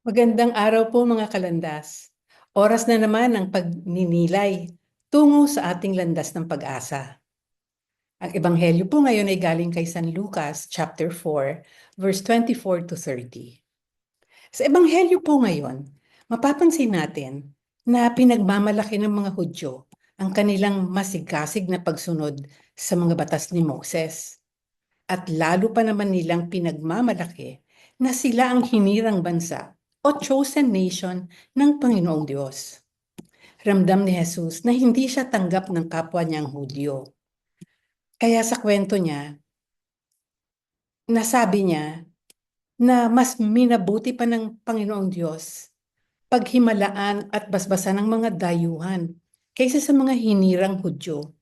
Magandang araw po mga kalandas. Oras na naman ang pagninilay tungo sa ating landas ng pag-asa. Ang ebanghelyo po ngayon ay galing kay San Lucas chapter 4 verse 24 to 30. Sa ebanghelyo po ngayon, mapapansin natin na pinagmamalaki ng mga Hudyo ang kanilang masigasig na pagsunod sa mga batas ni Moses. At lalo pa naman nilang pinagmamalaki na sila ang hinirang bansa o chosen nation ng Panginoong Diyos. Ramdam ni Jesus na hindi siya tanggap ng kapwa niyang Hudyo. Kaya sa kwento niya, nasabi niya na mas minabuti pa ng Panginoong Diyos paghimalaan at basbasan ng mga dayuhan kaysa sa mga hinirang Hudyo.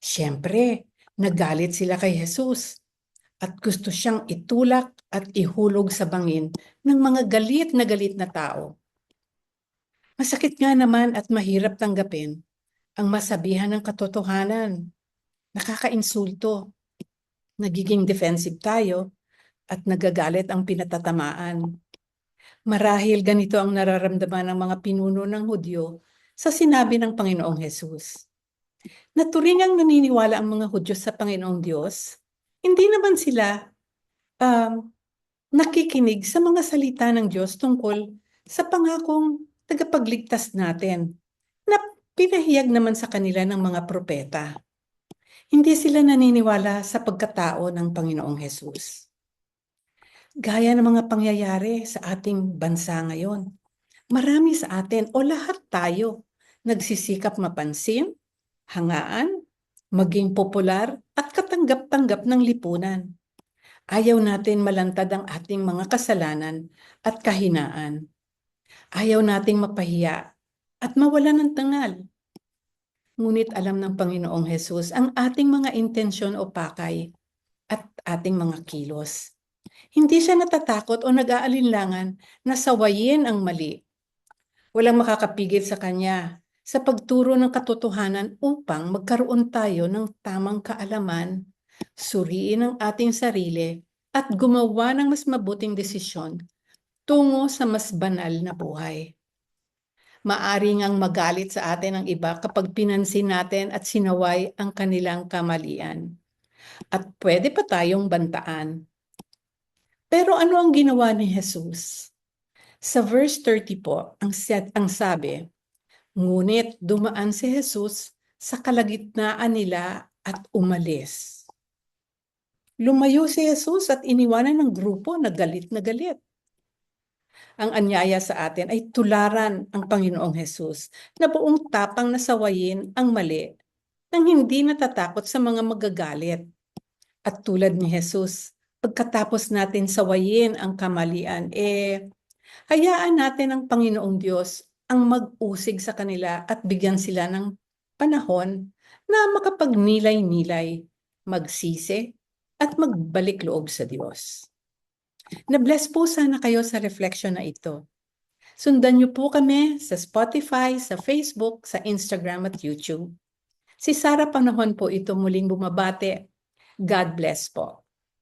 Siyempre, nagalit sila kay Jesus at gusto siyang itulak at ihulog sa bangin ng mga galit na galit na tao. Masakit nga naman at mahirap tanggapin ang masabihan ng katotohanan. Nakakainsulto. Nagiging defensive tayo at nagagalit ang pinatatamaan. Marahil ganito ang nararamdaman ng mga pinuno ng Hudyo sa sinabi ng Panginoong Hesus. Naturingang naniniwala ang mga Hudyo sa Panginoong Diyos, hindi naman sila um, nakikinig sa mga salita ng Diyos tungkol sa pangakong tagapagligtas natin na pinahiyag naman sa kanila ng mga propeta. Hindi sila naniniwala sa pagkatao ng Panginoong Hesus. Gaya ng mga pangyayari sa ating bansa ngayon. Marami sa atin o lahat tayo nagsisikap mapansin, hangaan, maging popular katanggap-tanggap ng lipunan. Ayaw natin malantad ang ating mga kasalanan at kahinaan. Ayaw nating mapahiya at mawala ng tangal. Ngunit alam ng Panginoong Hesus ang ating mga intensyon o pakay at ating mga kilos. Hindi siya natatakot o nag-aalinlangan na sawayin ang mali. Walang makakapigil sa kanya sa pagturo ng katotohanan upang magkaroon tayo ng tamang kaalaman, suriin ang ating sarili at gumawa ng mas mabuting desisyon tungo sa mas banal na buhay. Maaring ang magalit sa atin ang iba kapag pinansin natin at sinaway ang kanilang kamalian. At pwede pa tayong bantaan. Pero ano ang ginawa ni Jesus? Sa verse 30 po, ang, ang sabi, Ngunit dumaan si Jesus sa kalagitnaan nila at umalis. Lumayo si Jesus at iniwanan ng grupo na galit na galit. Ang anyaya sa atin ay tularan ang Panginoong Jesus na buong tapang nasawayin ang mali nang hindi natatakot sa mga magagalit. At tulad ni Jesus, pagkatapos natin sawayin ang kamalian, eh, hayaan natin ang Panginoong Diyos ang mag-usig sa kanila at bigyan sila ng panahon na makapagnilay-nilay, magsisi, at magbalik loob sa Diyos. Na-bless po sana kayo sa reflection na ito. Sundan niyo po kami sa Spotify, sa Facebook, sa Instagram at YouTube. Si Sara Panahon po ito muling bumabate. God bless po.